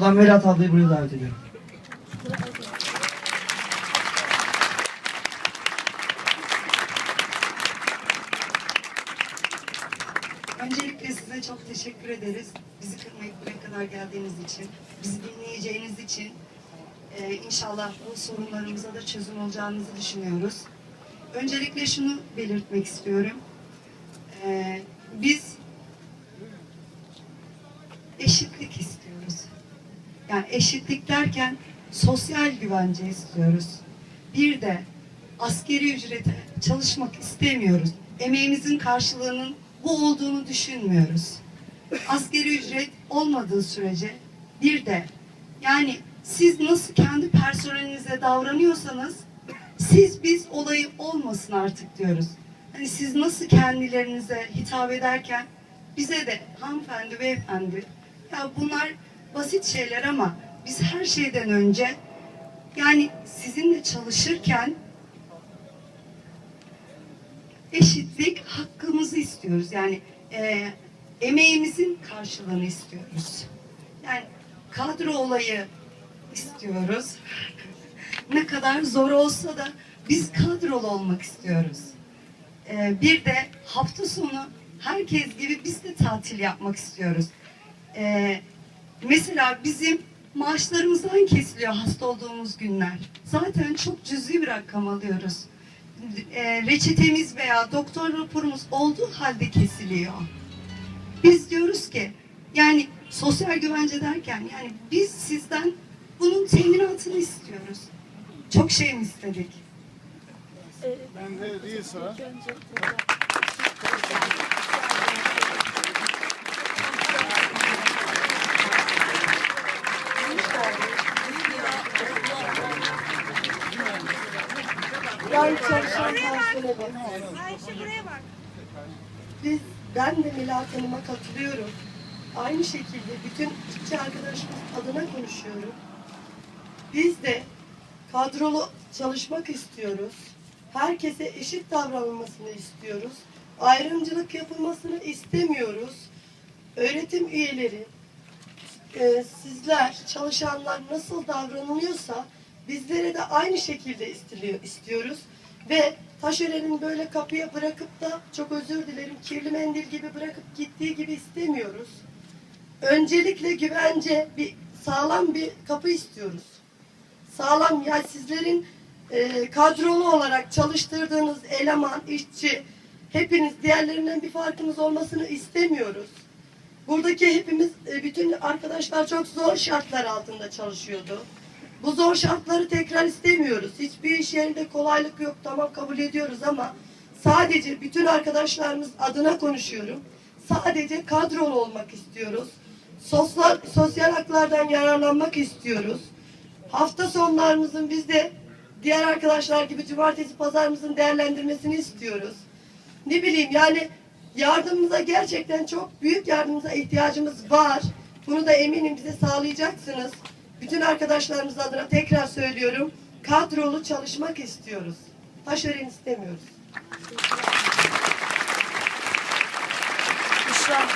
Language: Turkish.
Zaman Melahat ablayı buraya davet ediyorum. Öncelikle size çok teşekkür ederiz. Bizi kırmayıp buraya kadar geldiğiniz için, bizi dinleyeceğiniz için. Ee, inşallah bu sorunlarımıza da çözüm olacağınızı düşünüyoruz. Öncelikle şunu belirtmek istiyorum. Ee, biz eşitlik istiyoruz. Yani eşitlik derken sosyal güvence istiyoruz. Bir de askeri ücrete çalışmak istemiyoruz. Emeğimizin karşılığının bu olduğunu düşünmüyoruz. Askeri ücret olmadığı sürece bir de yani siz nasıl kendi personelinize davranıyorsanız siz biz olayı olmasın artık diyoruz. Hani siz nasıl kendilerinize hitap ederken bize de hanımefendi beyefendi ya bunlar basit şeyler ama biz her şeyden önce yani sizinle çalışırken eşitlik hakkımızı istiyoruz. Yani e, emeğimizin karşılığını istiyoruz. Yani kadro olayı istiyoruz. ne kadar zor olsa da biz kadrolu olmak istiyoruz. E, bir de hafta sonu herkes gibi biz de tatil yapmak istiyoruz. E, mesela bizim maaşlarımızdan kesiliyor hasta olduğumuz günler. Zaten çok cüzi bir rakam alıyoruz e, reçetemiz veya doktor raporumuz olduğu halde kesiliyor. Biz diyoruz ki yani sosyal güvence derken yani biz sizden bunun teminatını istiyoruz. Çok şey mi istedik? Ben de değil sıra. Ben çalışan personele Ayşe buraya bak. Biz, ben de Melahat Hanım'a katılıyorum. Aynı şekilde bütün işçi arkadaşımız adına konuşuyorum. Biz de kadrolu çalışmak istiyoruz. Herkese eşit davranılmasını istiyoruz. Ayrımcılık yapılmasını istemiyoruz. Öğretim üyeleri, e, sizler, çalışanlar nasıl davranılıyorsa bizlere de aynı şekilde istiliyor, istiyoruz. Ve taşerenin böyle kapıya bırakıp da çok özür dilerim kirli mendil gibi bırakıp gittiği gibi istemiyoruz. Öncelikle güvence, bir sağlam bir kapı istiyoruz. Sağlam yani sizlerin e, kadrolu olarak çalıştırdığınız eleman, işçi hepiniz diğerlerinden bir farkınız olmasını istemiyoruz. Buradaki hepimiz, e, bütün arkadaşlar çok zor şartlar altında çalışıyordu. Bu zor şartları tekrar istemiyoruz. Hiçbir iş yerinde kolaylık yok. Tamam kabul ediyoruz ama sadece bütün arkadaşlarımız adına konuşuyorum. Sadece kadrolu olmak istiyoruz. Sosyal, sosyal haklardan yararlanmak istiyoruz. Hafta sonlarımızın biz de diğer arkadaşlar gibi cumartesi pazarımızın değerlendirmesini istiyoruz. Ne bileyim yani yardımımıza gerçekten çok büyük yardımımıza ihtiyacımız var. Bunu da eminim bize sağlayacaksınız. Bütün arkadaşlarımız adına tekrar söylüyorum. Kadrolu çalışmak istiyoruz. Taşeron istemiyoruz. Büşra,